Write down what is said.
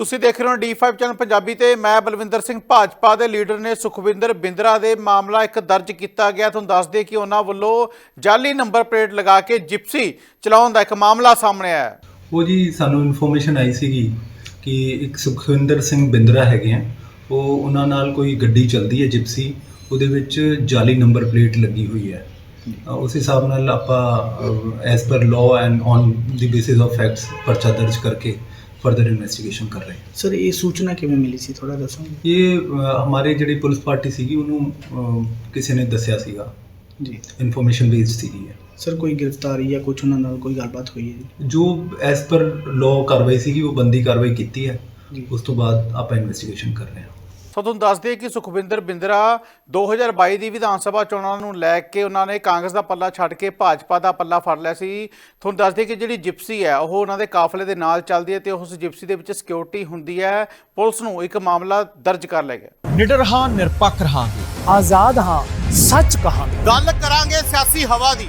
ਤੁਸੀਂ ਦੇਖ ਰਹੇ ਹੋ D5 ਚੈਨਲ ਪੰਜਾਬੀ ਤੇ ਮੈਂ ਬਲਵਿੰਦਰ ਸਿੰਘ ਭਾਜਪਾ ਦੇ ਲੀਡਰ ਨੇ ਸੁਖਵਿੰਦਰ ਬਿੰਦਰਾ ਦੇ ਮਾਮਲਾ ਇੱਕ ਦਰਜ ਕੀਤਾ ਗਿਆ। ਤੁਹਾਨੂੰ ਦੱਸ ਦੇ ਕਿ ਉਹਨਾਂ ਵੱਲੋਂ ਜਾਲੀ ਨੰਬਰ ਪਲੇਟ ਲਗਾ ਕੇ ਜਿਪਸੀ ਚਲਾਉਣ ਦਾ ਇੱਕ ਮਾਮਲਾ ਸਾਹਮਣੇ ਆਇਆ। ਉਹ ਜੀ ਸਾਨੂੰ ਇਨਫੋਰਮੇਸ਼ਨ ਆਈ ਸੀਗੀ ਕਿ ਇੱਕ ਸੁਖਵਿੰਦਰ ਸਿੰਘ ਬਿੰਦਰਾ ਹੈਗੇ ਆ। ਉਹ ਉਹਨਾਂ ਨਾਲ ਕੋਈ ਗੱਡੀ ਚੱਲਦੀ ਹੈ ਜਿਪਸੀ, ਉਹਦੇ ਵਿੱਚ ਜਾਲੀ ਨੰਬਰ ਪਲੇਟ ਲੱਗੀ ਹੋਈ ਹੈ। ਉਸ ਹਿਸਾਬ ਨਾਲ ਆਪਾਂ as per law and on the basis of facts ਪਰਚਾ ਦਰਜ ਕਰਕੇ ਫਰਦਰ ਇਨਵੈਸਟੀਗੇਸ਼ਨ ਕਰ ਰਹੇ ਹਾਂ। ਸਰ ਇਹ ਸੂਚਨਾ ਕਿਵੇਂ ਮਿਲੀ ਸੀ? ਥੋੜਾ ਦੱਸੋਗੇ ਇਹ ਅ, ਹਮਾਰੇ ਜਿਹੜੀ ਪੁਲਿਸ ਪਾਰਟੀ ਸੀਗੀ ਉਹਨੂੰ ਅ, ਕਿਸੇ ਨੇ ਦੱਸਿਆ ਸੀਗਾ। ਜੀ। ਇਨਫੋਰਮੇਸ਼ਨ ਬੇਸਡ ਸੀਗੀ ਇਹ। ਸਰ ਕੋਈ ਗ੍ਰਿਫਤਾਰੀ ਜਾਂ ਕੁਝ ਉਹਨਾਂ ਨਾਲ ਕੋਈ ਗੱਲਬਾਤ ਹੋਈ ਹੈ? ਜੀ ਜੋ ਐਸ ਪਰ ਲਾਅ ਕਾਰਵਾਈ ਸੀਗੀ ਉਹ ਬੰਦੀ ਕਾਰਵਾਈ ਕੀਤੀ ਹੈ। ਜੀ। ਉਸ ਤੋਂ ਬਾਅਦ ਆਪਾਂ ਇਨਵੈਸਟੀਗੇਸ਼ਨ ਕਰ ਰਹੇ ਹਾਂ। ਸੋ ਤੁਹਾਨੂੰ ਦੱਸ ਦਈਏ ਕਿ ਸੁਖਵਿੰਦਰ ਬਿੰਦਰਾ 2022 ਦੀ ਵਿਧਾਨ ਸਭਾ ਚੋਣਾਂ ਨੂੰ ਲੈ ਕੇ ਉਹਨਾਂ ਨੇ ਕਾਂਗਰਸ ਦਾ ਪੱਲਾ ਛੱਡ ਕੇ ਭਾਜਪਾ ਦਾ ਪੱਲਾ ਫੜ ਲਿਆ ਸੀ। ਤੁਹਾਨੂੰ ਦੱਸ ਦਈਏ ਕਿ ਜਿਹੜੀ ਜਿਪਸੀ ਹੈ ਉਹ ਉਹਨਾਂ ਦੇ ਕਾਫਲੇ ਦੇ ਨਾਲ ਚੱਲਦੀ ਹੈ ਤੇ ਉਸ ਜਿਪਸੀ ਦੇ ਵਿੱਚ ਸਿਕਿਉਰਿਟੀ ਹੁੰਦੀ ਹੈ। ਪੁਲਿਸ ਨੂੰ ਇੱਕ ਮਾਮਲਾ ਦਰਜ ਕਰ ਲਿਆ ਗਿਆ। ਨਿਡਰ ਹਾਂ ਨਿਰਪੱਖ ਰਹਾਂਗੇ। ਆਜ਼ਾਦ ਹਾਂ ਸੱਚ ਕਹਾਂਗੇ। ਗੱਲ ਕਰਾਂਗੇ ਸਿਆਸੀ ਹਵਾ ਦੀ।